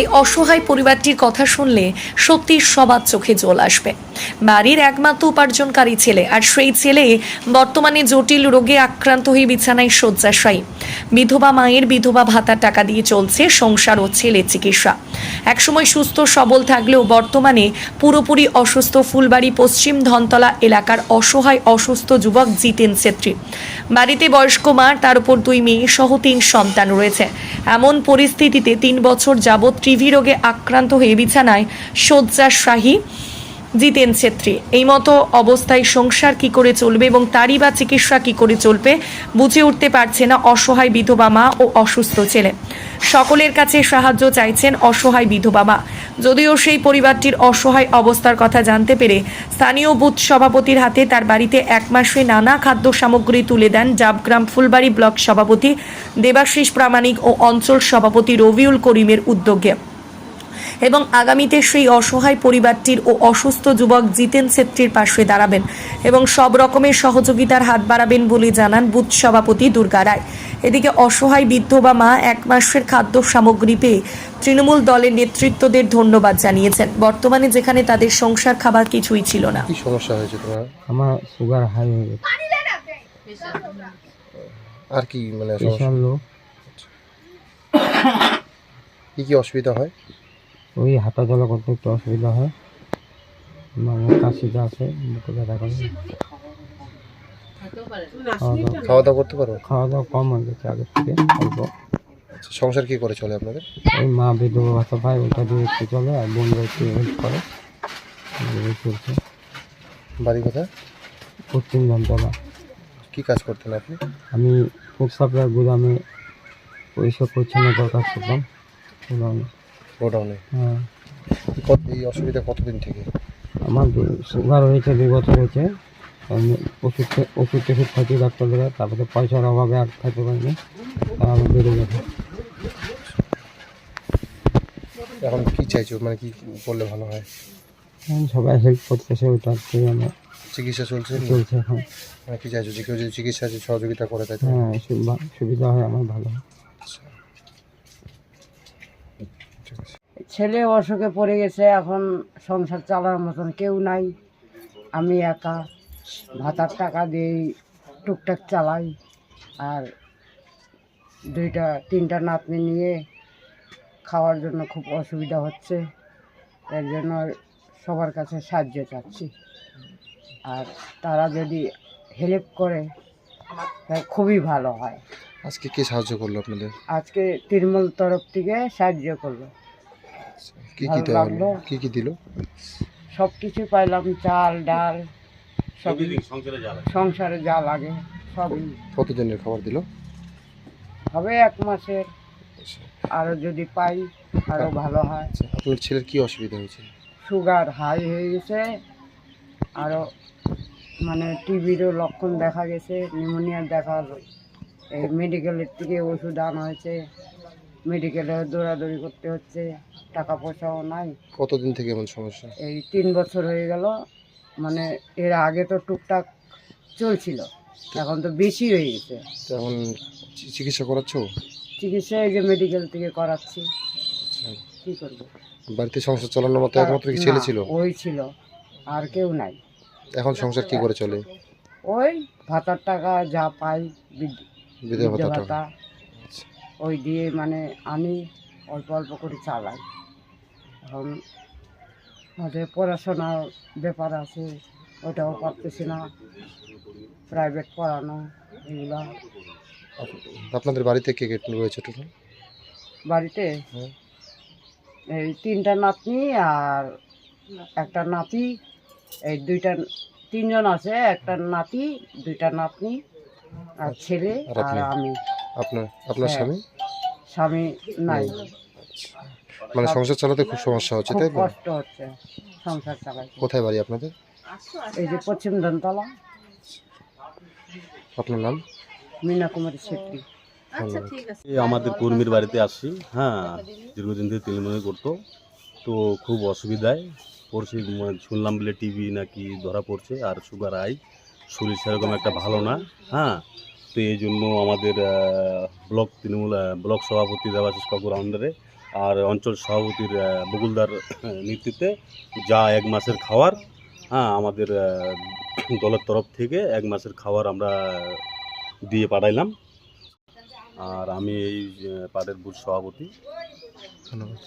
এই অসহায় পরিবারটির কথা শুনলে সত্যি সবার চোখে জল আসবে। বাড়ির একমাত্র উপার্জনকারী ছেলে আর সেই ছেলে বর্তমানে জটিল রোগে আক্রান্ত হয়ে বিছানায় শয্যাশায়ী। বিধবা মায়ের বিধবা ভাতার টাকা দিয়ে চলছে সংসার ও ছেলে চিকিৎসা। একসময় সুস্থ, সবল থাকলেও বর্তমানে পুরোপুরি অসুস্থ ফুলবাড়ি, পশ্চিম ধনতলা এলাকার অসহায়, অসুস্থ যুবক জিতেন ছেত্রী। বাড়িতে বয়স্ক মা, তার উপর দুই মেয়ে সহ তিন সন্তান রয়েছে। এমন পরিস্থিতিতে তিন বছর যাবৎ টিভি রোগে আক্রান্ত হয়ে বিছানায় শয্যাশাহী জিতেন ছেত্রী। এই মতো অবস্থায় সংসার কি করে চলবে এবং তারই বা চিকিৎসা কি করে চলবে, বুঝে উঠতে পারছে না অসহায় বিধবা মা ও অসুস্থ ছেলে। সকলের কাছে সাহায্য চাইছেন অসহায় বিধবা মা। যদিও সেই পরিবারটির অসহায় অবস্থার কথা জানতে পেরে স্থানীয় বুথ সভাপতির হাতে তার বাড়িতে এক মাসে নানা খাদ্য সামগ্রী তুলে দেন জাবগ্রাম ফুলবাড়ি ব্লক সভাপতি দেবাশিস প্রামাণিক ও অঞ্চল সভাপতি রবিউল করিমের উদ্যোগে। এবং আগামীতে সেই অসহায় পরিবারটির ও অসুস্থ যুবক জিতেন ছেত্রীর পাশে দাঁড়াবেন এবং সব রকমের সহযোগিতার হাত বাড়াবেন বলে জানান বুথ সভাপতি দুর্গা রায়। এদিকে অসহায় বিধবা মা এক মাসের খাদ্য সামগ্রী পেয়ে তৃণমূল দলের নেতৃত্বদের ধন্যবাদ জানিয়েছেন। বর্তমানে যেখানে তাদের সংসার খাবার কিছুই ছিল না। কি সমস্যা হয়েছে তোমার? আমার সুগার হাই হয়ে গেছে। আর কি মানে সমস্যা? কি কি অসুবিধা হয়? ওই হাঁটা চলা করতে একটু অসুবিধা হয়। মানে কাশিটা আছে বুকে ব্যথা করে। খাওয়া দাওয়া করতে পারো? খাওয়া দাওয়া কম হয়ে গেছে আগের থেকে অল্প। আচ্ছা, সংসার কি করে চলে আপনাদের? ওই মা বিধবা ভাতা পায় ওটা দিয়ে একটু চলে আর বোনরা একটু হেল্প করে। চলছে। বাড়ি কোথায়? পশ্চিম যন্ত্রণা। কি কাজ করতেন আপনি? আমি ফুড সাপ্লাই গুদামে পরিষ্কার পরিচ্ছন্নতার কাজ করতাম। গুদামে গোডাউনে। হ্যাঁ কত এই অসুবিধা কতদিন থেকে? আমার সুগার হয়েছে দুই বছর হয়েছে ওষুধ ওষুধ টষুধ খাচ্ছি ডাক্তারদের তারপরে পয়সার অভাবে আর খাইতে পারিনি। তার আমি বেড়ে গেছে। এখন কি চাইছো? মানে কি করলে ভালো হয়? সবাই হেল্প করতেছে থেকে আমার চিকিৎসা চলছে? চলছে এখন। মানে কি চাইছো? যে কেউ যদি চিকিৎসা সহযোগিতা করে তো? হ্যাঁ সুবিধা- সুবিধা হয় আমার ভালো হয়। ছেলে অসুখে পড়ে গেছে এখন সংসার চালানোর মতন কেউ নাই। আমি একা ভাতার টাকা দিয়েই টুকটাক চালাই আর দুইটা তিনটা নাতনি নিয়ে খাওয়ার জন্য খুব অসুবিধা হচ্ছে। এর জন্য সবার কাছে সাহায্য চাচ্ছি। আর তারা যদি হেল্প করে খুবই ভালো হয়। আজকে কে সাহায্য করল আপনাদের? আজকে তৃণমূল তরফ থেকে সাহায্য করল। কি কি দেওয়া লাগল। হলো? কি কি দিল? সব কিছু পাইলাম চাল ডাল সবই সংসারে যা লাগে? সবই। কতজনের খাবার দিল? হবে এক মাসের। আরও যদি পাই আরও ভালো হয়। আচ্ছা আপনার ছেলের কি অসুবিধা হয়েছে? সুগার হাই হয়ে গেছে। আরও মানে টিভিরও লক্ষণ দেখা গেছে নিউমোনিয়া দেখা এই মেডিকেলের থেকে ওষুধ আনা হয়েছে। মেডিকেলে দৌড়াদৌড়ি করতে হচ্ছে। টাকা পয়সাও নাই। কতদিন থেকে এমন সমস্যা? এই তিন বছর হয়ে গেল মানে এর আগে তো টুকটাক চলছিল এখন তো বেশি হয়ে গেছে। এখন চিকিৎসা করাচ্ছ? চিকিৎসা এই যে মেডিকেল থেকে করাচ্ছি। আচ্ছা। কি করব? বাড়িতে সংসার চালানোর মতো একমাত্র কি ছেলে ছিল? ওই ছিল আর কেউ নাই। এখন সংসার কি করে চলে? ওই ভাতার টাকা যা পাই বিধবা ভাতা। আচ্ছা। ওই দিয়ে মানে আমি অল্প অল্প করে চালাই। এখন আমাদের পড়াশোনার ব্যাপার আছে ওটাও পারতেছি না। প্রাইভেট পড়ানো এগুলো। আপনাদের বাড়িতে কে কে রয়েছে টোটাল বাড়িতে? হ্যাঁ। এই তিনটা নাতনি আর একটা নাতি এই দুইটা তিনজন আছে একটা নাতি দুইটা নাতনি আর ছেলে আর আমি। আপনার আপনার হ্যাঁ। স্বামী? স্বামী নাই। মানে সংসার চালাতে খুব সমস্যা হচ্ছে খুব তাই তো? কষ্ট হচ্ছে সংসার চালাইতে কোথায় বাড়ি আপনাদের? এই যে পশ্চিম ধনতলা আপনার নাম? মীনা কুমারী ছেত্রী এই আমাদের কর্মীর বাড়িতে আসি হ্যাঁ দীর্ঘদিন থেকে তৃণমূলে করতো। তো খুব অসুবিধায় পড়ছে মানে শুনলাম বলে টিভি নাকি ধরা পড়ছে আর সুগার আই শরীর সেরকম একটা ভালো না হ্যাঁ। তো এই জন্য আমাদের ব্লক তৃণমূল ব্লক সভাপতি দেবাশিস কাকুর আন্ডারে আর অঞ্চল সভাপতির বগুলদার নেতৃত্বে যা এক মাসের খাওয়ার হ্যাঁ আমাদের দলের তরফ থেকে এক মাসের খাওয়ার আমরা দিয়ে পাঠাইলাম। আর আমি এই পাটের বুথ সভাপতি। ধন্যবাদ।